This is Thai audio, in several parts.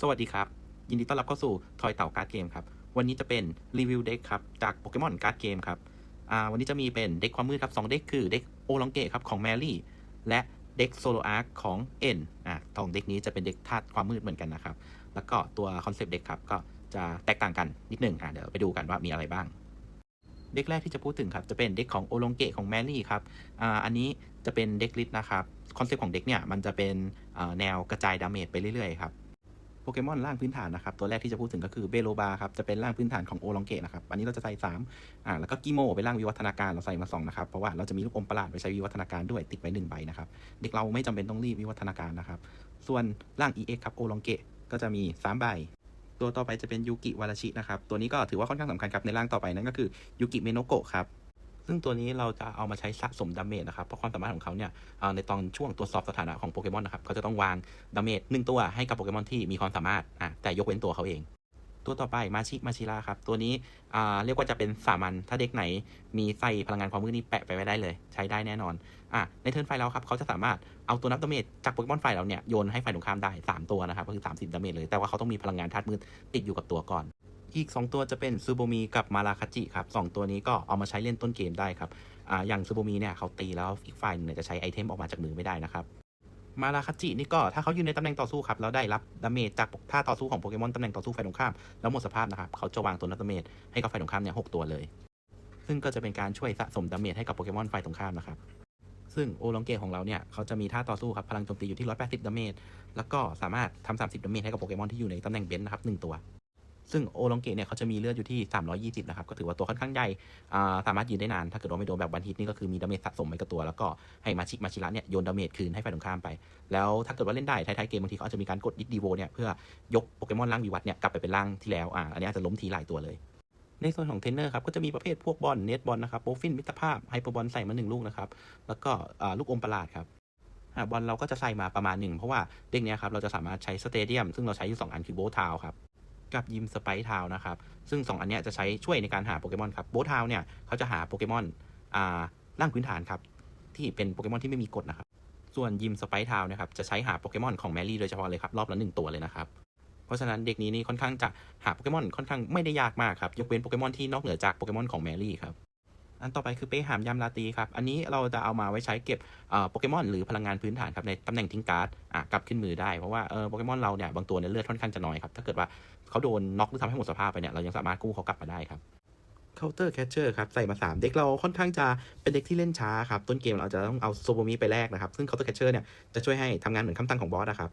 สวัสดีครับ ยินดีต้อนรับเข้าสู่ทอยเต่าการ์ดเกมครับ วันนี้จะเป็นรีวิวเด็กครับ จากโปเกมอนการ์ดเกมครับอ่าวันนี้จะมีเป็นเด็กความมืดครับสองเด็กคือเด็กโอลองเกะครับของแมรี่ และเด็กโซโลอาร์คของเอ็นอ่าสองเด็กนี้จะเป็นเด็กธาตุความมืดเหมือนกันนะครับ แล้วก็ตัวคอนเซปต์เด็กครับ ก็จะแตกต่างกันนิดหนึ่งอ่าเดี๋ยวไปดูกันว่ามีอะไรบ้าง เด็กแรกที่จะพูดถึงครับจะเป็นเด็กของโอลองเกะของแมรี่ครับอ่าอันนี้จะเป็นเด็กลิสนะครับคอนเซปต์ของเด็กเนี่ยมันจะเป็นแนวกระจายดาเมจไปเรื่อยๆครับ เกมอนร่างพื้นฐานนะครับ ตัวแรกที่จะพูดถึงก็คือเบโลบาครับ จะเป็นร่างพื้นฐานของโอลองเกะนะครับ อันนี้เราจะใส่3อ่า แล้วก็กิโมเป็นร่างวิวัฒนาการเราใส่มา2นะครับ เพราะว่าเราจะมีลูกอมประหลาดไปใช้วิวัฒนาการด้วยติดไว้1ใบนะครับ เด็กเราไม่จำเป็นต้องรีบวิวัฒนาการนะครับ ส่วนร่าง EX ครับโอลองเกะก็จะมี3ใบตัวต่อไปจะเป็นยูกิวาราชินะครับ ตัวนี้ก็ถือว่าค่อนข้างสำคัญครับ ในร่างต่อไปนั่นก็คือยูกิเมโนโกะครับ ซึ่งตัวนี้เราจะเอามาใช้สะสมดาเมจนะครับ เพราะความสามารถของเขาเนี่ยในตอนช่วงตรวจสอบสถานะของโปเกมอนนะครับเขาจะต้องวางดาเมจหนึ่งตัวให้กับโปเกมอนที่มีความสามารถอะแต่ยกเว้นตัวเขาเอง ตัวต่อไปมาชิมาชิระครับ ตัวนี้เรียกว่าจะเป็นสามัญถ้าเด็กไหน มีใส่พลังงานความมืดนี้แปะไปไว้ได้เลย ใช้ได้แน่นอนอะในเทิร์นไฟเราครับเขาจะสามารถเอาตัวนับดาเมจจากโปเกมอนไฟเราเนี่ยโยนให้ฝ่ายตรงข้ามได้ 3 ตัวนะครับก็คือ 30ดาเมจเลยแต่ว่าเขาต้องมีพลังงานธาตุมืดติดอยู่กับตัวก่อน อีก 2 ตัวจะเป็นซูโบมีกับมาราคาจิครับสองตัวนี้ก็เอามาใช้เล่นต้นเกมได้ครับออย่างซูโบมีเนี่ยเขาตีแล้วอีกฝ่ายหนึงเนี่ยจะใช้ไอเทมออกมาจากมือไม่ได้นะครับมาราคาจินี่ก็ถ้าเขาอยู่ในตำแหน่งต่อสู้ครับแล้วได้รับดาเมจจากท่าต่อสู้ของโปเกมอนตำแหน่งต่อสู้ฝ่ายตรงข้ามแล้วหมดสภาพนะครับเขาจะวางตัวนัดาเมจให้กับฝ่ายตรงข้ามเนี่ยหกตัวเลย ซึ่งก็จะเป็นการช่วยสะสมดาเมจให้กับโปเกมอนฝ่ายตรงข้ามนะครับซึ่งโอลองเกตของเราเนี่ยเขาจะมีท่าต่อสู้ครับพลังโจมตีอยู่ที่ 180ดาเมจแล้วก็สามารถทำ30ดาเมจให้กับโปเกมอนที่อยู่ในตำแหน่งเบนนะครับหตัว ซึ่งโอลองเกตเนี่ยเขาจะมีเลือดอยู่ที่ 320 นะครับ ก็ถือว่าตัวค่อนข้างใหญ่สามารถยืนได้นาน ถ้าเกิดว่าไม่โดนแบบวันฮิตนี่ก็คือมีดาเมจสะสมไว้กับตัว แล้วก็ให้มาชิมาชิระเนี่ยโยนดาเมจคืนให้ฝ่ายตรงข้ามไป แล้วถ้าเกิดว่าเล่นได้ท้ายๆเกมบางทีเขาอาจจะมีการกดดิสดีโวเนี่ยเพื่อยกโปเกมอนร่างวิวัฒน์เนี่ยกลับไปเป็นร่างที่แล้วอ่าอันนี้อาจจะล้มทีหลายตัวเลยในส่วนของเทนเนอร์ครับก็จะมีประเภทพวกบอลเนตบอลนะครับโบฟินมิตรภาพไฮเปอร์บอลใส่มาหนึ่งลูกนะครับแล้วก็ลูกอมประหลาดครับบอลเราก็จะใส่มาประมาณหนึ่งเพราะว่าเด็กเนี้ยครับเราจะสามารถใช้สเตเดียมซึ่งเราใช้อยู่สองอันคือโบทาวครับ กับยิมสไปทาวนะครับ ซึ่ง 2 อันเนี้ยจะใช้ช่วยในการหาโปเกมอนครับโบทาวเนี่ยเขาจะหาโปเกมอนอ่าร่างพื้นฐานครับ ที่เป็นโปเกมอนที่ไม่มีกฎนะครับ ส่วนยิมสไปทาวนะครับจะใช้หาโปเกมอนของแมรี่โดยเฉพาะเลยครับ รอบละหนึ่งตัวเลยนะครับ เพราะฉะนั้นเด็กนี้นี่ค่อนข้างจะหาโปเกมอนค่อนข้างไม่ได้ยากมากครับ ยกเว้นโปเกมอนที่นอกเหนือจากโปเกมอนของแมรี่ครับ อันต่อไปคือเป้หามยามลาตีครับ อันนี้เราจะเอามาไว้ใช้เก็บโปเกมอนหรือพลังงานพื้นฐานครับในตำแหน่งทิ้งการ์ดกลับขึ้นมือได้ เพราะว่าโปเกมอนเราเนี่ยบางตัวเนี่ยเลือดค่อนข้างจะน้อยครับ ถ้าเกิดว่าเขาโดนน็อกหรือทำให้หมดสภาพไปเนี่ยเรายังสามารถกู้เขากลับมาได้ครับเคาน์เตอร์แคชเชอร์ครับ ใส่มา 3 เด็กเราค่อนข้างจะเป็นเด็กที่เล่นช้าครับ ต้นเกมเราจะต้องเอาโซโบมิไปแลกนะครับ ซึ่งเคาน์เตอร์แคชเชอร์เนี่ยจะช่วยให้ทำงานเหมือนคำตั้งของบอสนะครับ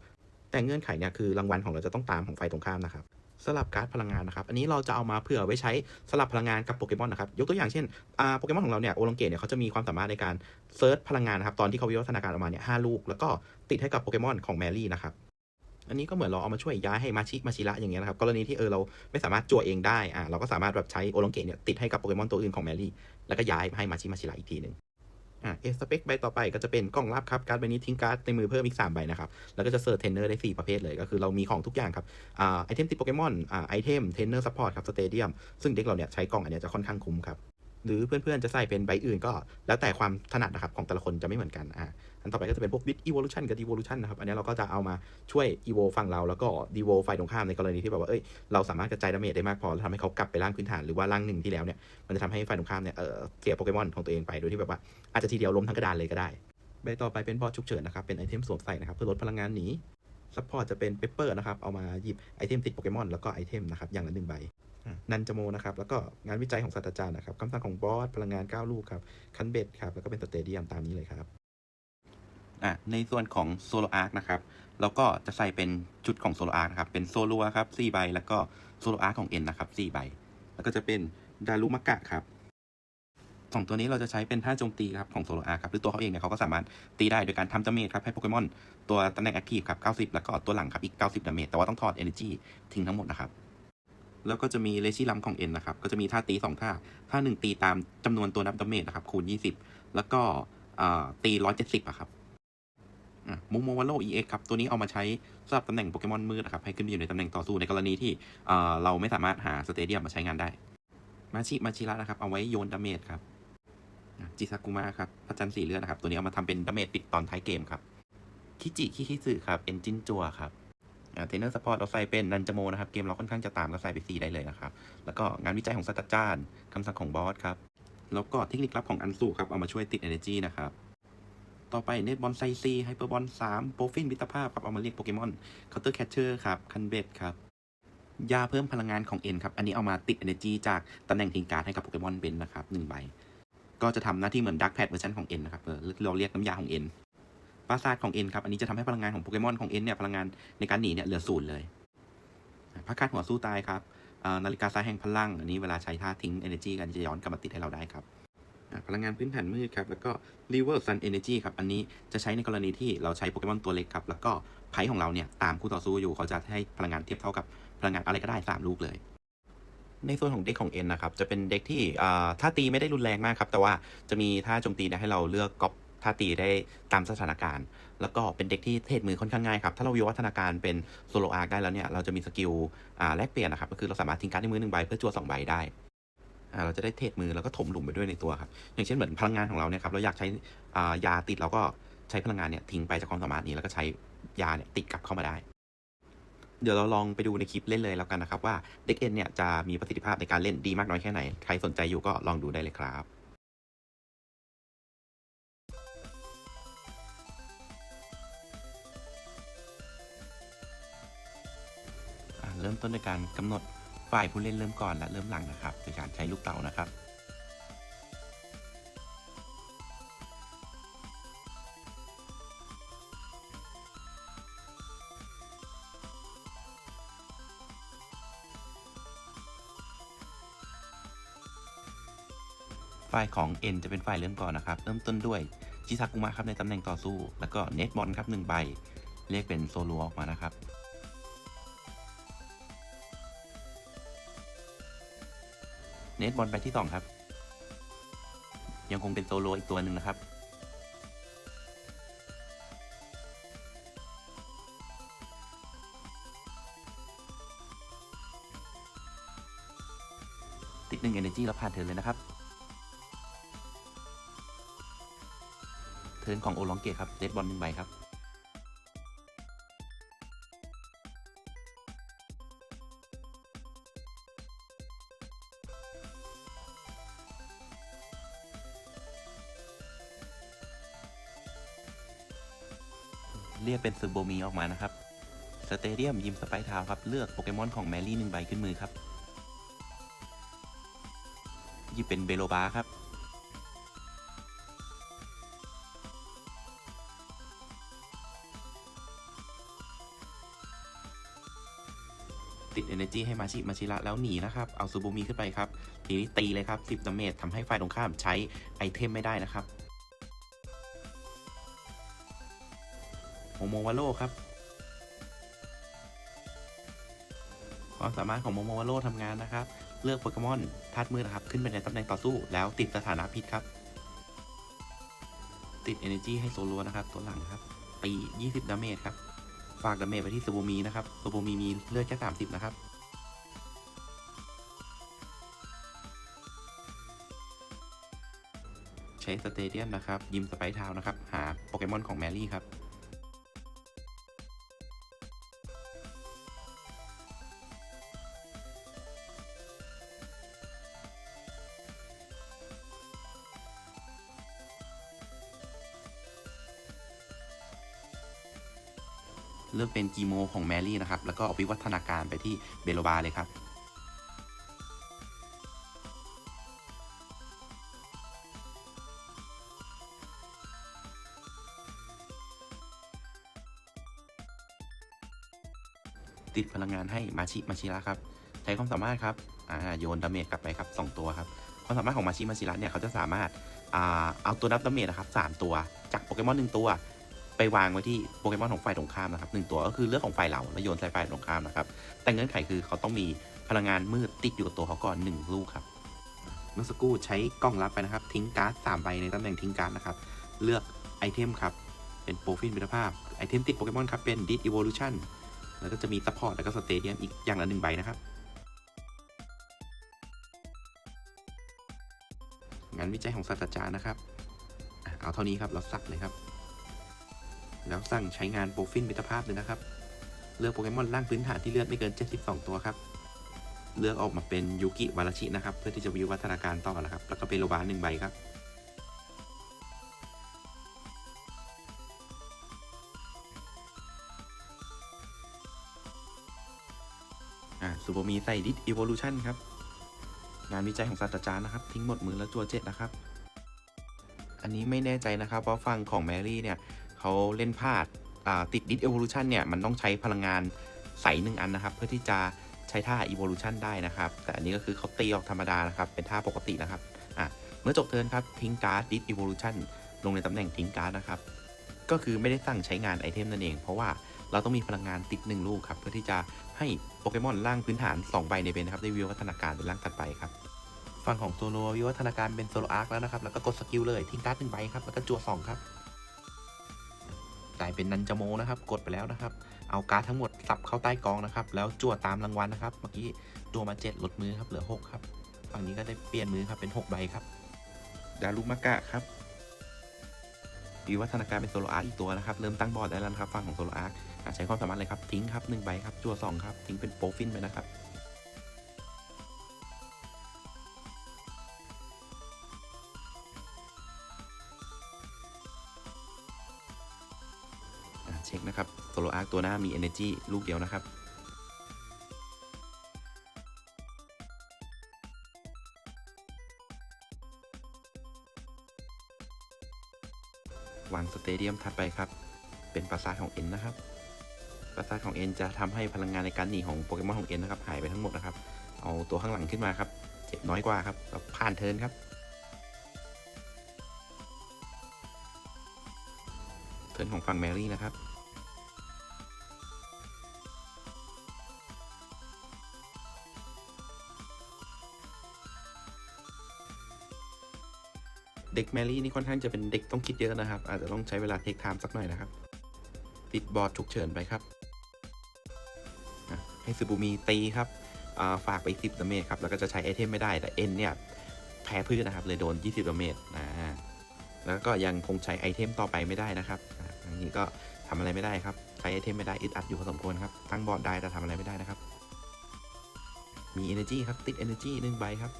แต่เงื่อนไขเนี่ยคือรางวัลของเราจะต้องตามของไฟตรงข้ามนะครับ สลับการ์ดพลังงานนะครับ อันนี้เราจะเอามาเผื่อไว้ใช้สลับพลังงานกับโปเกมอนนะครับ ยกตัวอย่างเช่นอ่าโปเกมอนของเราเนี่ยโอลงเกตเนี่ยเขาจะมีความสามารถในการเซิร์ชพลังงานนะครับ ตอนที่เขาวิวัฒนาการออกมาเนี่ยห้าลูก แล้วก็ติดให้กับโปเกมอนของแมรี่นะครับ อันนี้ก็เหมือนเราเอามาช่วยย้ายให้มาชิมาชิระอย่างเงี้ยนะครับ กรณีที่เออเราไม่สามารถจั่วเองได้ อ่าเราก็สามารถแบบใช้โอลงเกตเนี่ยติดให้กับโปเกมอนตัวอื่นของแมรี่ แล้วก็ย้ายให้มาชิมาชิระอีกทีหนึ่ง อ่าเอสเปคใบต่อไปก็จะเป็นกล่องลับครับ การ์ดใบนี้ทิ้งการ์ดในมือเพิ่มอีก 3 ใบนะครับ แล้วก็จะเซิร์ชเทรนเนอร์ได้ 4 ประเภทเลย ก็คือเรามีของทุกอย่างครับอ่าไอเทมติดโปเกมอนอ่าไอเทมเทรนเนอร์ซัพพอร์ตครับสเตเดียมซึ่งเด็กเราเนี่ยใช้กล่องอันเนี้ยจะค่อนข้างคุ้มครับหรือเพื่อนๆจะใส่เป็นใบอื่นก็ แล้วแต่ความถนัดนะครับของแต่ละคนจะไม่เหมือนกันอ่า อันต่อไปก็จะเป็นพวกบิ t อีโวลูชันกับดีโวลูชันนะครับ อันนี้เราก็จะเอามาช่วยอีโวฝั่งเรา แล้วก็ดีโวฝ่ายตรงข้ามในกรณีที่แบบว่า เอ้ย เราสามารถกระจายดาเมจได้มากพอแล้วทำให้เขากลับไปร่างพื้นฐานหรือว่าร่างหนึ่งที่แล้วเนี่ย มันจะทำให้ฝ่ายตรงข้ามเนี่ย เออเสียโปเกมอนของตัวเองไป โดยที่แบบว่าอาจจะทีเดียวล้มทั้งกระดานเลยก็ได้ใบต่อไปเป็นบอสฉุกเฉินนะครับ เป็นไอเทมสวมใส่นะครับเพื่อลดพลังงานหนีซัพพอร์ตจะเป็นเปเปอร์นะครับ เอามาหยิบไอเทมติดโปเกมอนแล้วก็ไอเทมนะครับอย่างละหนึ่งใบนันจโมนะครับ แล้วก็งานวิจัยของศาสตราจารย์นะครับคำสั่งของบอสพลังงาน 9 ลูกครับ คันเบ็ดครับ แล้วก็เป็นสเตเดียมตามนี้เลยครับ อะในส่วนของโซโลอาร์คนะครับเราก็จะใส่เป็นชุดของโซโลอาร์คนะครับเป็นโซลัวครับ4ใบแล้วก็โซโลอาร์คของเอ็นนะครับ4ใบ แล้วก็จะเป็นดารุมะกะครับสองตัวนี้เราจะใช้เป็นท่าโจมตีครับของโซโลอาร์ครับหรือตัวเขาเองเนี่ยเขาก็สามารถตีได้โดยการทำดาเมจครับให้โปเกมอนตัวตำแหน่งแอคทีฟครับ 90 แล้วก็ตัวหลังครับอีก 90ดาเมจแต่ว่าต้องถอด Energy ทิ้งทั้งหมดนะครับ แล้วก็จะมีเลชิลัมของ N นนะครับ ก็จะมีท่าตี 2 ท่า ท่าหนึ่งตีตามจำนวนตัวนับดาเมจนะครับคูณ 20 แล้วก็อ่าตี 170อะครับ มุกโมวาโล EX ครับ ตัวนี้เอามาใช้สำหรับตำแหน่งโปเกมอนมืดนะครับ ให้ขึ้นไปอยู่ในตำแหน่งต่อสู้ในกรณีที่เราไม่สามารถหาสเตเดียมมาใช้งานได้ มาชิมาชิระนะครับ เอาไว้โยนดาเมจครับ จิซากุมะครับพระจันทร์สีเลือดนะครับ ตัวนี้เอามาทำเป็นดาเมจปิดตอนท้ายเกมครับ คิจิคิคิสึครับเอนจินจัวครับเทรนเนอร์สปอร์ตเราใส่เป็นนันจโมนะครับ เกมเราค่อนข้างจะตามก็ใส่ไป4ได้เลยนะครับ แล้วก็งานวิจัยของศาสตราจารย์คำสั่งของบอสครับ แล้วก็เทคนิคลับของอันสูครับ เอามาช่วยติด Energy นะครับ ต่อไปเนตบอลไซซีไฮเปอร์บอล3โปรฟินมิตรภาพครับเอามาเรียกโปเกมอนเคาน์เตอร์แคชเชอร์ครับคันเบดครับยาเพิ่มพลังงานของเอ็นครับ อันนี้เอามาติด Energy จากตำแหน่งทิ้งการ์ดให้กับโปเกมอนเบนนะครับหนึ่งใบ ก็จะทำหน้าที่เหมือนดักแพดเวอร์ชันของเอ็นนะครับเออเราเรียกน้ำยาของเอ็นปราสาทของเอ็นครับ อันนี้จะทำให้พลังงานของโปเกมอนของเอ็นเนี่ยพลังงานในการหนีเนี่ยเหลือศูนย์เลยพักคาดหัวสู้ตายครับนาฬิกาซ้ายแห่งพลัง อันนี้เวลาใช้ท่าทิ้ง Energy กันจะย้อนกลับมาติดให้เราได้ครับ พลังงานพื้นฐานมืดครับ แล้วก็ River Sun Energy ครับ อันนี้จะใช้ในกรณีที่เราใช้โปเกมอนตัวเล็กครับ แล้วก็ไพ่ของเราเนี่ย ตามคู่ต่อสู้อยู่ เขาจะให้พลังงานเทียบเท่ากับพลังงานอะไรก็ได้สามลูกเลย ในส่วนของเด็กของเอ็นนะครับ จะเป็นเด็กที่อ่าท่าตีไม่ได้รุนแรงมากครับ แต่ว่าจะมีท่าโจมตีนี่ยให้เราเลือกก๊อปท่าตีได้ตามสถานการณ์ แล้วก็เป็นเด็กที่เทรดมือค่อนข้างง่ายครับ ถ้าเราวิวัฒนาการเป็นโซโลอาร์ได้แล้วเนี่ย เราจะมีสกิลแลกเปลี่ยนนะครับ ก็คือเราสามารถทิ้งการ์ดในมือหนึ่งใบเพื่อจั่วสองใบได้ เราจะได้เทรดมือแล้วก็ถมหลุมไปด้วยในตัวครับ อย่างเช่นเหมือนพลังงานของเราเนี่ยครับ เราอยากใช้ยาติดเราก็ใช้พลังงานเนี่ยทิ้งไปจากความสามารถนี้แล้วก็ใช้ยาเนี่ยติดกลับเข้ามาได้ เดี๋ยวเราลองไปดูในคลิปเล่นเลยแล้วกันนะครับ ว่าเด็กเอ็นเนี่ยจะมีประสิทธิภาพในการเล่นดีมากน้อยแค่ไหน ใครสนใจอยู่ก็ลองดูได้เลยครับเริ่มต้นด้วยการกำหนด ฝ่ายผู้เล่นเริ่มก่อนและเริ่มหลังนะครับโดยการใช้ลูกเต๋านะครับ ฝ่ายของ N จะเป็นฝ่ายเริ่มก่อนนะครับ เริ่มต้นด้วยจิซากุมะครับในตำแหน่งต่อสู้ แล้วก็เนตบอลครับหนึ่งใบเรียกเป็นโซโลออกมานะครับ เนตบอลไปที่2ครับ ยังคงเป็นโซโลอีกตัวหนึ่งนะครับ ติดหนึ่ง Energy แล้วผ่านเทินเลยนะครับ เทินของโอลองเกตครับเดดบอลหนึ่งใบครับ เรียกเป็นซูโบมีออกมานะครับสเตเดียมยิมสไปทาวครับ เลือกโปเกมอนของแมรี่หนึ่งใบขึ้นมือครับหยิบเป็นเบโลบาครับ ติด Energy ให้มาชิมาชิระแล้วหนีนะครับ เอาซูบูมีขึ้นไปครับ ทีนี้ตีเลยครับ 10ดาเมจทำให้ฝ่ายตรงข้ามใช้ไอเทมไม่ได้นะครับ โมโมวาโลครับ ความสามารถของโมโมวาโลทำงานนะครับ เลือกโปเกมอนธาตุมืดนะครับ ขึ้นไปในตำแหน่งต่อสู้ แล้วติดสถานะพิษครับ ติด Energy ให้โซโลนะครับ ตัวหลังครับตี20 ดาเมจครับ ฝากดาเมจไปที่ซูโบมีนะครับซูโบมีมีเลือดแค่ 30 นะครับใช้สเตเดียมนะครับ ยิมสไปทาวนะครับ หาโปเกมอนของแมรี่ครับ เลือกเป็นกีโมของแมรี่นะครับ แล้วก็เอาวิวัฒนาการไปที่เบโลบาเลยครับติดพลังงานให้มาชิมาชิระครับ ใช้ความสามารถครับโยนดาเมจกลับไปครับ 2 ตัวครับ ความสามารถของมาชิมาชิระเนี่ยเขาจะสามารถอเอาตัวนับดาเมจนะครับสามตัว จากโปเกมอนหนึ่งตัว ไปวางไว้ที่โปเกมอนของฝ่ายตรงข้ามนะครับหนึ่งตัวก็คือเลือกของฝ่ายเราแล้วโยนใส่ฝ่ายตรงข้ามนะครับ แต่เงื่อนไขคือเขาต้องมีพลังงานมืดติดอยู่กับตัวเขาก่อนหนึ่งลูกครับ เมื่อสักครู่ใช้กล้องรับไปนะครับ ทิ้งการ์ดสามใบในตำแหน่งทิ้งการ์ดนะครับ เลือกไอเทมครับ เป็นโปรฟินมิตรภาพ ไอเทมติดโปเกมอนครับ เป็นดิสอีโวลูชันแล้วก็จะมีซัพพอร์ตแล้วก็สเตเดียมอีกอย่างละหนึ่งใบนะครับ งานวิจัยของศาสตราจารย์นะครับ เอาเท่านี้ครับ เราสักเลยครับ แล้วสั่งใช้งานโปรฟินมิตรภาพเลยนะครับ เลือกโปเกมอนร่างพื้นฐานที่เลือดไม่เกิน 72 ตัวครับ เลือกออกมาเป็นยูกิวาราชินะครับ เพื่อที่จะวิวัฒนาการต่อนะครับ แล้วก็เป็นโลบาหนึ่งใบครับอ่าซูโบมีใส่ดิสอีโวลูชันครับ งานวิจัยของศาสตราจารย์นะครับ ทิ้งหมดมือแล้วจัวเจ็ดนะครับ อันนี้ไม่แน่ใจนะครับเพราะฟังของแมรี่เนี่ย เขาเล่นพลาดติดดิสอีโวลูชันเนี่ยมันต้องใช้พลังงานใสหนึ่งอันนะครับ เพื่อที่จะใช้ท่าอีโวลูชันได้นะครับ แต่อันนี้ก็คือเขาตีออกธรรมดานะครับ เป็นท่าปกตินะครับอะเมื่อจบเทิร์นครับ ทิ้งการ์ดดิสอีโวลูชันลงในตำแหน่งทิ้งการ์ดนะครับ ก็คือไม่ได้สั่งใช้งานไอเทมนั่นเอง เพราะว่าเราต้องมีพลังงานติดหนึ่งลูกครับ เพื่อที่จะให้โปเกมอนร่างพื้นฐาน 2 ใบในเบนนะครับ ได้วิวัฒนาการเป็นร่างถัดไปครับ ฝั่งของโซโลวิวัฒนาการเป็นโซโลอาร์คแล้วนะครับ แล้วก็กดสกิลเลยทิ้งการ์ดหนึ่งใบครับ แล้วก็จั่วสองครับ กลายเป็นนันจโมนะครับ กดไปแล้วนะครับ เอาการ์ดทั้งหมดสับเข้าใต้กองนะครับ แล้วจั่วตามรางวัลนะครับ เมื่อกี้จั่วมา 7 ลดมือครับเหลือ 6 ครับ ฝั่งนี้ก็ได้เปลี่ยนมือครับเป็น 6 ใบครับ ดารุมากะครับวิวัฒนาการเป็นโซโลอาร์อีกตัวนะครับ เริ่มตั้งบอร์ดได้แล้วครับฝั่งของโซโลอาร์ใช้ความสามารถเลยครับทิ้งครับหนึ่งใบครับจั่วสองครับทิ้งเป็นโปรฟินไปนะครับ ตัวหน้ามี Energy ลูกเดียวนะครับวางสเตเดียมถัดไปครับ เป็นปราสาทของเอ็นนะครับ ปราสาทของเอ็นจะทำให้พลังงานในการหนีของโปเกมอนของเอ็นนะครับหายไปทั้งหมดนะครับ เอาตัวข้างหลังขึ้นมาครับ เจ็บน้อยกว่าครับแล้วผ่านเทิร์นครับ เทิร์นของฝั่งแมรี่นะครับ เด็กแมรี่นี่ค่อนข้างจะเป็นเด็กต้องคิดเยอะนะครับ อาจจะต้องใช้เวลาเทคไทม์สักหน่อยนะครับติดบอร์ดฉุกเฉินไปครับให้ซูบูมีตีครับาฝากไป10ดาเมจครับแล้วก็จะใช้ไอเทมไม่ได้แต่เอ็นเนี่ยแพ้พืชนะครับเลยโดน 20ดาเมจอ่าแล้วก็ยังคงใช้ไอเทมต่อไปไม่ได้นะครับอ่าอันนี้ก็ทำอะไรไม่ได้ครับใช้ไอเทมไม่ได้อึดอัดอยู่พอสมควรครับตั้งบอร์ดได้แต่ทำอะไรไม่ได้นะครับมี energy ครับติด energy หนึ่งใบครับ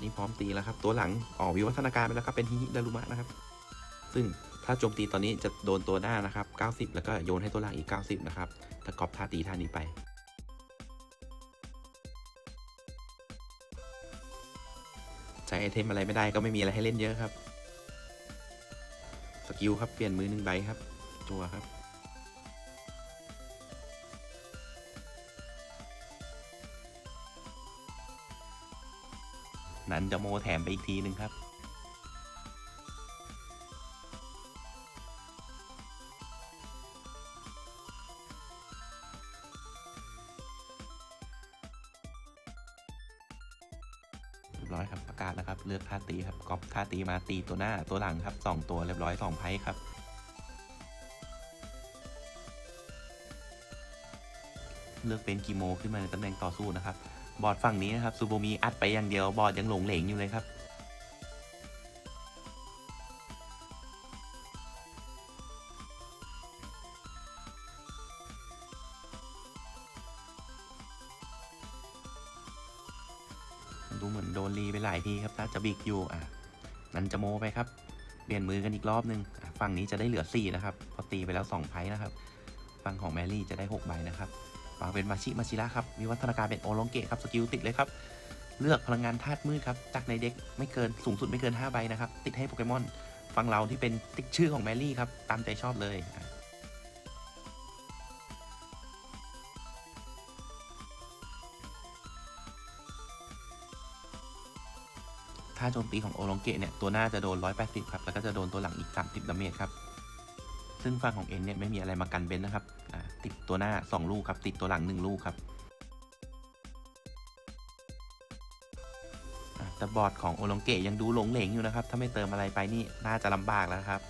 นี่พร้อมตีแล้วครับ ตัวหลังออกวิวัฒนาการไปแล้วครับเป็นฮิฮิดารุมะนะครับ ซึ่งถ้าโจมตีตอนนี้จะโดนตัวหน้านะครับ 90 แล้วก็โยนให้ตัวหลังอีก 90 นะครับถ้ากอบท่าตีท่านี้ไปใช้ไอเทมอะไรไม่ได้ก็ไม่มีอะไรให้เล่นเยอะครับ สกิลครับเปลี่ยนมือหนึ่งใบครับตัวครับ นันจะโมแถมไปอีกทีหนึ่งครับเรียบร้อยครับประกาศแล้วครับ เลือกท่าตีครับก๊อปท่าตีมาตีตัวหน้าตัวหลังครับสองตัวเรียบร้อยสองไพ่ครับเลือกเป็นกีโมขึ้นมาในตำแหน่งต่อสู้นะครับ บอร์ดฝั่งนี้นะครับซูโบมีอัดไปอย่างเดียวบอร์ดยังหลงเหลงอยู่เลยครับดูเหมือนโดนรีไปหลายทีครับน่าจะบิกอยู่อะนันจะโมไปครับ เปลี่ยนมือกันอีกรอบนึงอะฝั่งนี้จะได้เหลือ 4 นะครับ พอตีไปแล้ว 2 ไพ่นะครับ ฝั่งของแมรี่จะได้ 6 ใบนะครับางเป็นมาชิมาชิระครับมีวัฒนาการเป็นโอลองเกะครับสกิลติดเลยครับเลือกพลังงานธาตุมืดครับจากในเด็กไม่เกินสูงสุดไม่เกิน5ใบนะครับติดให้โปเกมอนฝั่งเราที่เป็นติ๊กชื่อของแมรี่ครับตามใจชอบเลยอะถ้าโจมตีของโอลองเกะเนี่ยตัวหน้าจะโดน 180 ครับ แล้วก็จะโดนตัวหลังอีก 30 ดาเมจครับ ซึ่งฝั่งของเอ็นเนี่ยไม่มีอะไรมากันเบนนะครับติดตัวหน้า 2 ลูกครับ ติดตัวหลัง 1 ลูกครับอ่าแต่บอร์ดของโอลงเกะยังดูหลงเหลงอยู่นะครับ ถ้าไม่เติมอะไรไปนี่น่าจะลำบากแล้วครับ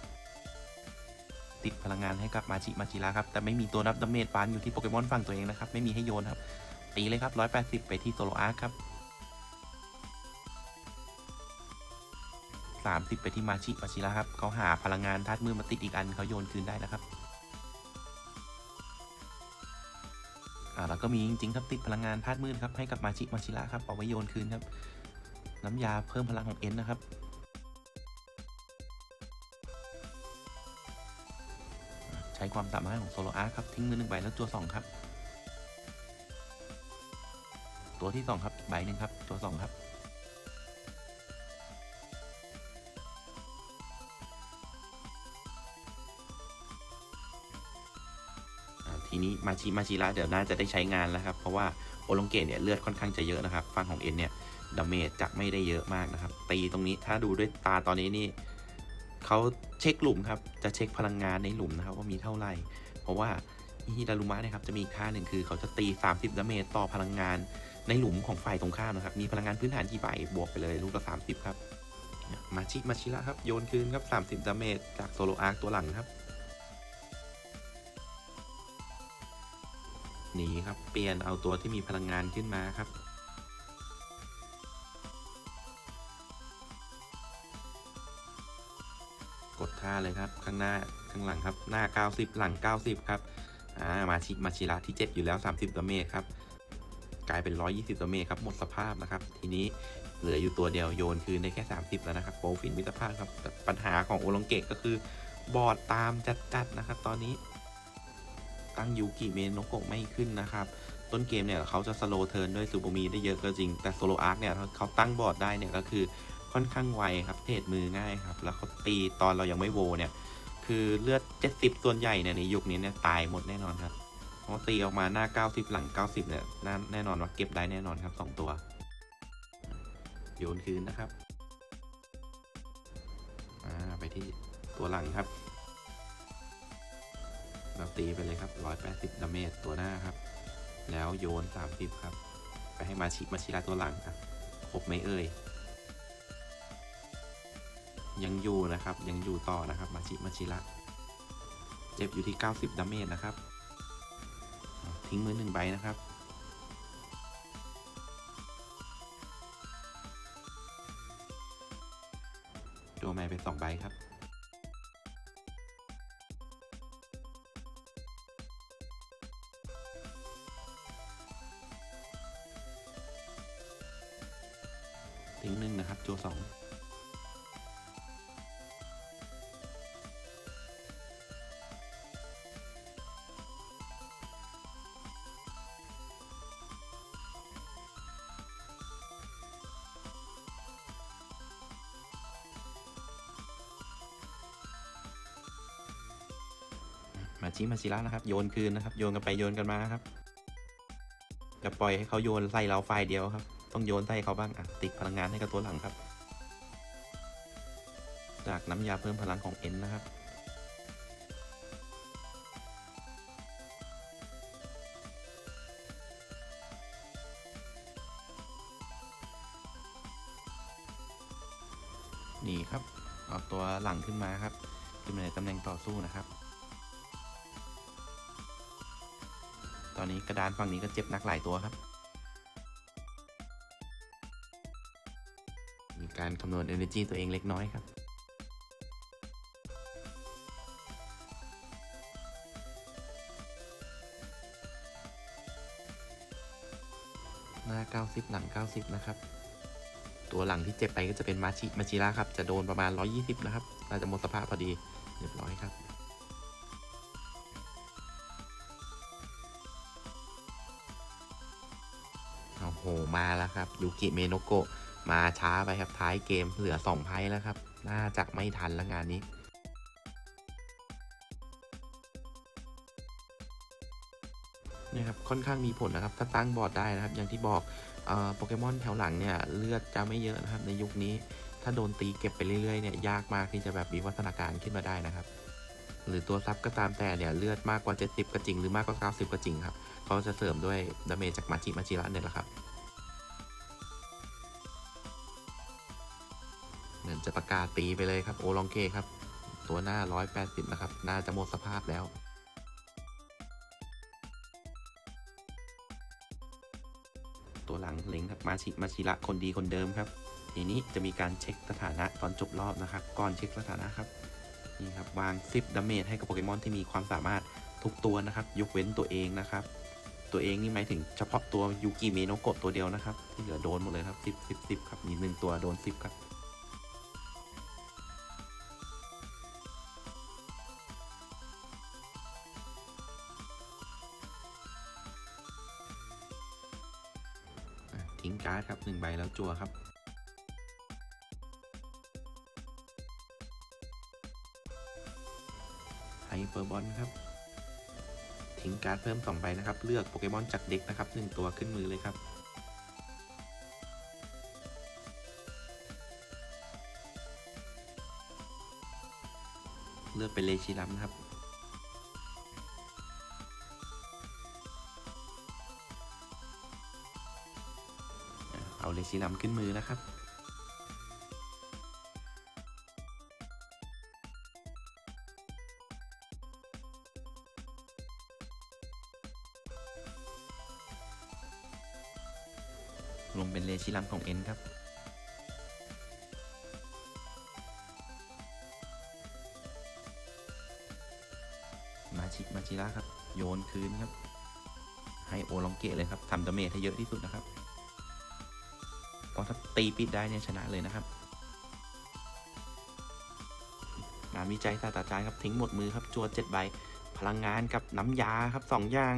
ติดพลังงานให้กับมาชิมาจิระครับ แต่ไม่มีตัวนับดาเมจปานอยู่ที่โปเกมอนฝั่งตัวเองนะครับ ไม่มีให้โยนครับ ตีเลยครับ 180 ไปที่โซโลอาร์คครับ 30 ไปที่มาชิมาชิระครับเขาหาพลังงานธาตุมืดมาติดอีกอันเขาโยนคืนได้นะครับอ่าแล้วก็มีจริงๆครับติดพลังงานธาตุมืดครับให้กับมาชิมาชิระครับเอาไว้โยนคืนครับ น้ำยาเพิ่มพลังของเอ็นนะครับใช้ความสามารถของโซโลอาร์ครับทิ้งมือหนึ่งใบแล้วจัวสองครับ ตัวที่สองครับใบหนึ่งครับจัวสองครับ นี้มาชิมาชิระเดี๋ยวน่าจะได้ใช้งานแล้วครับ เพราะว่าโอลงเกตเนี่ยเลือดค่อนข้างจะเยอะนะครับ ฝั่งของเอ็นเนี่ยดาเมจจะไม่ได้เยอะมากนะครับ ตีตรงนี้ถ้าดูด้วยตาตอนนี้นี่เขาเช็คหลุมครับ จะเช็คพลังงานในหลุมนะครับว่ามีเท่าไหร่ เพราะว่าฮิดารุมะนะครับจะมีอีกท่าหนึ่งคือเขาจะตี 30 ดาเมจต่อพลังงานในหลุมของฝ่ายตรงข้ามนะครับ มีพลังงานพื้นฐานกี่ใบบวกไปเลยลูกละ 30 ครับ มาชิมาชิระครับ โยนคืนครับ 30 ดาเมจจากโซโลอาร์คตัวหลังครับ หนีครับ เปลี่ยนเอาตัวที่มีพลังงานขึ้นมาครับ กดท่าเลยครับข้างหน้าข้างหลังครับหน้า 90 หลัง 90 ครับอ่ามาชิมาชิระที่เจ็บอยู่แล้ว 30ดาเมจครับกลายเป็น 120ดาเมจครับหมดสภาพนะครับ ทีนี้เหลืออยู่ตัวเดียวโยนคืนได้แค่ 30 แล้วนะครับโปรฟินมิตรภาพครับปัญหาของโอลงเกตก็คือบอดตามจัดๆนะครับ ตอนนี้ ตั้งยูกิเมนโนโกะไม่ขึ้นนะครับ ต้นเกมเนี่ยเขาจะสโลเทิร์นด้วยซูโบมีได้เยอะก็จริง แต่โซโลอาร์คเนี่ยเขาตั้งบอร์ดได้เนี่ยก็คือค่อนข้างไวครับเทรดมือง่ายครับ แล้วเขาตีตอนเรายังไม่โวเนี่ย คือเลือด 70 ส่วนใหญ่เนี่ยในยุคนี้เนี่ยตายหมดแน่นอนครับเพราตีออกมาหน้า 90 หลัง 90 เนี่ยแน่นอนว่าเก็บได้แน่นอนครับ 2 ตัว โยนคืนนะครับอ่าไปที่ตัวหลังครับ เราตีไปเลยครับ 180ดาเมจตัวหน้าครับ แล้วโยน 30 ครับ ไปให้มาชิมาชิระตัวหลังครับครบไหมเอ่ย ยังอยู่นะครับ ยังอยู่ต่อนะครับ มาชิมาชิระเจ็บอยู่ที่ 90ดาเมจนะครับ ทิ้งมือหนึ่งใบนะครับตัวแม่เป็นสองใบครับ หนึ่งนะครับ โจสองมาชิมาชิระนะครับ โยนคืนนะครับ โยนกันไปโยนกันมาครับจะปล่อยให้เขาโยนใส่เราฝ่ายเดียวครับ ต้องโยนใส่เขาบ้างอะติดพลังงานให้กับตัวหลังครับ จากน้ำยาเพิ่มพลังของเอ็นนะครับนี่ครับเอาตัวหลังขึ้นมาครับขึ้นมาในตำแหน่งต่อสู้นะครับ ตอนนี้กระดานฝั่งนี้ก็เจ็บนักหลายตัวครับ การคำนวณ energy ตัวเองเล็กน้อยครับหน้า 90 หลัง 90 นะครับ ตัวหลังที่เจ็บไปก็จะเป็นมาชิมาชิระครับ จะโดนประมาณ 120 นะครับ น่าจะหมดสภาพพอดี เรียบร้อยครับ โอ้โห มาแล้วครับ ยูกิเมโนโกะ มาช้าไปครับท้ายเกมเหลือ2ไพ่แล้วครับ น่าจะไม่ทันแล้วงานนี้นี่ยครับค่อนข้างมีผลนะครับ ถ้าตั้งบอร์ดได้นะครับ อย่างที่บอกเอ่อโปเกมอนแถวหลังเนี่ยเลือดจะไม่เยอะนะครับ ในยุคนี้ถ้าโดนตีเก็บไปเรื่อยๆเนี่ยยากมากที่จะแบบมีวัฒนาการขึ้นมาได้นะครับ หรือตัวซับก็ตามแต่เนี่ยเลือดมากกว่า 70 ก็จริง หรือมากกว่า 90 ก็จริงครับเขาจะเสริมด้วยดาเมจจากมาจิมาจิระเนี่ยแหละครับ จะประกาศตีไปเลยครับโอลองเกครับ ตัวหน้า 180 นะครับ น่าจะหมดสภาพแล้วตัวหลังเล็งครับมาชิมาชิระคนดีคนเดิมครับ ทีนี้จะมีการเช็คสถานะตอนจบรอบนะครับ ก่อนเช็คสถานะครับนี่ครับวาง10ดาเมจให้กับโปเกมอนที่มีความสามารถทุกตัวนะครับ ยกเว้นตัวเองนะครับ ตัวเองนี่หมายถึงเฉพาะตัวยูกิเมโนโกะตัวเดียวนะครับ ที่เหลือโดนหมดเลยครับสิบสิบสิบครับมีหนึ่งตัวโดนสิบครับ จัวครับ ไฮเปอร์บอลครับ ทิ้งการ์ดเพิ่ม2ใบนะครับ เลือกโปเกมอนจากเด็กนะครับ 1 ตัวขึ้นมือเลยครับเลือกเป็นเลชิลัมนะครับ อะเอาเลชิลัมขึ้นมือนะครับลงเป็นเลชิลัมของเอ็นครับมาชิมาชิระครับ โยนคืนครับ ให้โอลองเกะเลยครับทำดาเมจให้เยอะที่สุดนะครับ เพราะถ้าตีปิดได้เนี่ยชนะเลยนะครับงานวิจัยศาสตราจารย์ครับทิ้งหมดมือครับจวดเจ็ดใบพลังงานกับน้ำยาครับสองอย่าง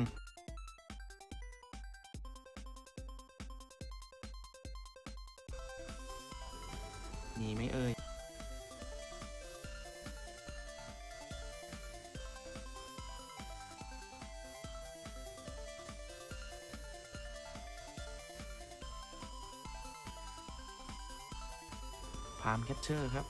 เชอร์ครับ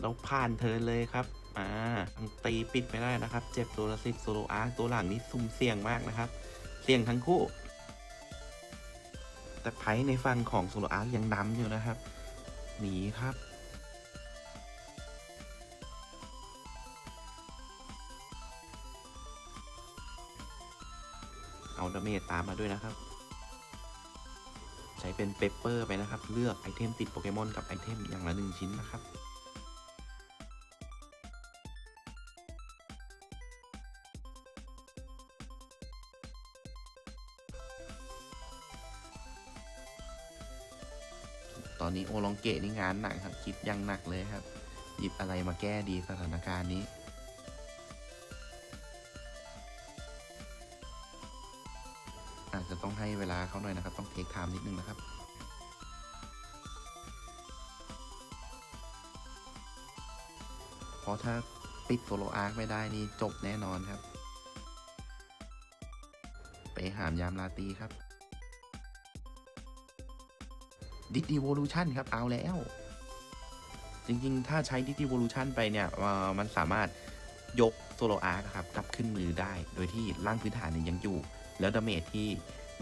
เราผ่านเทิร์นเลยครับอ่าตีปิดไม่ได้นะครับ เจ็บตัวละสิบโซโลอาร์ตัวหลังนี้ซุ่มเสี่ยงมากนะครับ เสี่ยงทั้งคู่ แต่ไพ่ในฝั่งของโซโลอาร์ยังนำอยู่นะครับ หนีครับ เอาดาเมจตามมาด้วยนะครับ ใช้เป็นเปปเปอร์ไปนะครับ เลือกไอเทมติดโปเกมอนกับไอเทมอย่างละหนึ่งชิ้นนะครับตอนนี้โอลองเกะนี่งานหนักครับคิดยังหนักเลยครับ หยิบอะไรมาแก้ดีสถานการณ์นี้ เขาหน่อยนะครับ ต้องเทคไทม์นิดนึงนะครับเพราะถ้าปิดโซโลอาร์คไม่ได้นี่จบแน่นอนครับ ไปหามยามลาตีครับดิ d ิ v o l u t i o n ครับเอาแล้ว จริงๆ ถ้าใช้ดิ d ิ v o l u t i o n ไปเนี่ยมันสามารถยกโซโลอาร์ครับกลับขึ้นมือได้ โดยที่ร่างพื้นฐานเนี่ยยังอยู่ แล้วดาเมจที่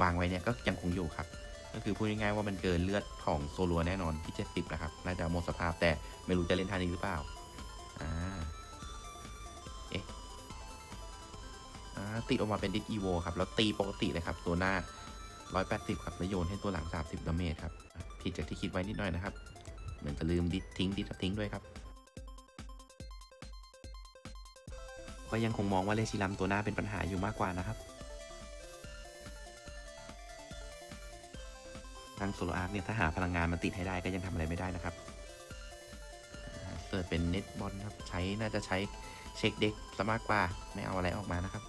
วางไว้เนี่ยก็ยังคงอยู่ครับ ก็คือพูดง่ายๆว่ามันเกินเลือดของโซลัวแน่นอนที่ 70นะครับ น่าจะหมดสภาพแต่ไม่รู้จะเล่นทันอีกหรือเปล่า อ่า เอ๊ะอ่าติดออกมาเป็นดิ d อีโวครับ แล้วตีปกติเลยครับ ตัวหน้า 180 ครับแล้วโยนให้ตัวหลัง 30ดาเมจครับ ผิดจากที่คิดไว้นิดหน่อยนะครับ เหมือนจะลืมดิสทิ้งดิสทิ้งด้วยครับก็ยังคงมองว่าเลชิลัมตัวหน้าเป็นปัญหาอยู่มากกว่านะครับ ทางโซโลอาร์คเนี่ยถ้าหาพลังงานมาติดให้ได้ก็ยังทำอะไรไม่ได้นะครับเกิดเป็นเน็ตบอลครับใช้น่าจะใช้เช็คเด็กซะมากกว่าไม่เอาอะไรออกมานะครับ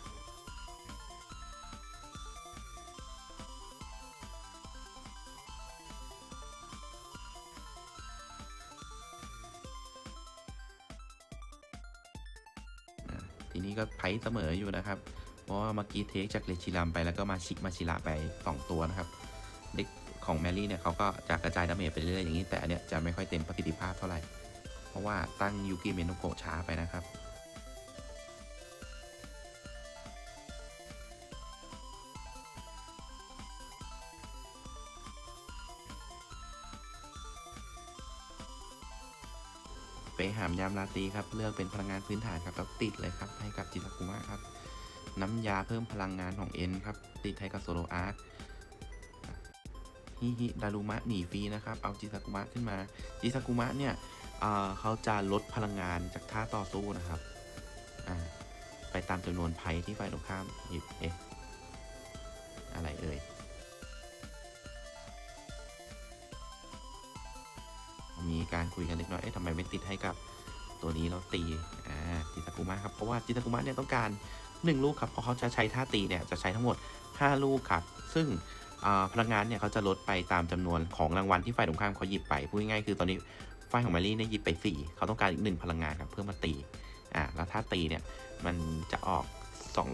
ทีนี้ก็ไพ่เสมออยู่นะครับ เพราะว่าเมื่อกี้เทคจากเลชิลัมไปแล้วก็มาชิมาชิระไป 2 ตัวนะครับ ของแมรี่เนี่ยเขาก็จะกระจายดาเมจไปเรื่อยๆอย่างนี้แต่อันเนี้ยจะไม่ค่อยเต็มประสิทธิภาพเท่าไหร่ เพราะว่าตั้งยูกิเมโนโกะช้าไปนะครับไปหามยามลาตรีครับเลือกเป็นพลังงานพื้นฐานครับแล้วติดเลยครับให้กับจิตากุมะครับ น้ำยาเพิ่มพลังงานของเอ็นครับติดให้กับโซโลอาร์ค ฮิฮิดารุมะหนีฟรีนะครับ เอาจิซากุมะขึ้นมา จิซากุมะเนี่ยเเขาจะลดพลังงานจากท่าต่อสู้นะครับ ไปตามจำนวนไพ่ที่ฝ่ายตรงข้ามหยิบเอ๊ะอะไรเอ่ย มีการคุยกันเล็กน้อย เอ๊ะทำไมไม่ติดให้กับตัวนี้เราตี อ่า จิซากุมะครับ เพราะว่าจิซากุมะเนี่ยต้องการ 1 ลูกครับ เพราะเขาจะใช้ท่าตีเนี่ย จะใช้ทั้งหมด 5 ลูกครับ ซึ่ง พลังงานเนี่ยเขาจะลดไปตามจำนวนของรางวัลที่ฝ่ายตรงข้ามเขาหยิบไปพูดง่ายๆคือตอนนี้ฝ่ายของแมรี่เนี่ยหยิบไป 4 เขาต้องการอีก 1 พลังงานครับเพื่อมาตีอ่าแล้วถ้าตีเนี่ยมันจะออก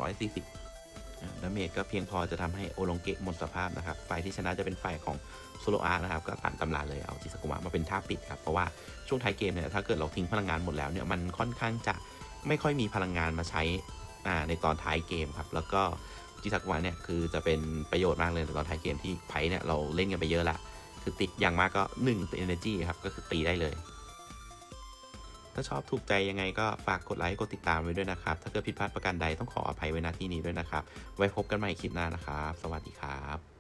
240อ่าดาเมจก็เพียงพอจะทำให้โอลงเกะหมดสภาพนะครับฝ่ายที่ชนะจะเป็นฝ่ายของโซโลอาร์นะครับก็ตามตำราเลยเอาจิสกุมะมาเป็นท่าปิดครับเพราะว่าช่วงท้ายเกมเนี่ยถ้าเกิดเราทิ้งพลังงานหมดแล้วเนี่ยมันค่อนข้างจะไม่ค่อยมีพลังงานมาใช้อ่าในตอนท้ายเกมครับแล้วก็ จิสักวันเนี่ยคือจะเป็นประโยชน์มากเลยตอนท้ายเกมที่ไพ่เนี่ยเราเล่นกันไปเยอะละคือติดอย่างมากก็1ติด energy ครับก็คือตีได้เลย ถ้าชอบถูกใจยังไงก็ฝากกดไลค์กดติดตามไว้ด้วยนะครับ ถ้าเกิดผิดพลาดประการใดต้องขออภัยไว้ณที่นี้ด้วยนะครับ ไว้พบกันใหม่คลิปหน้านะครับ สวัสดีครับ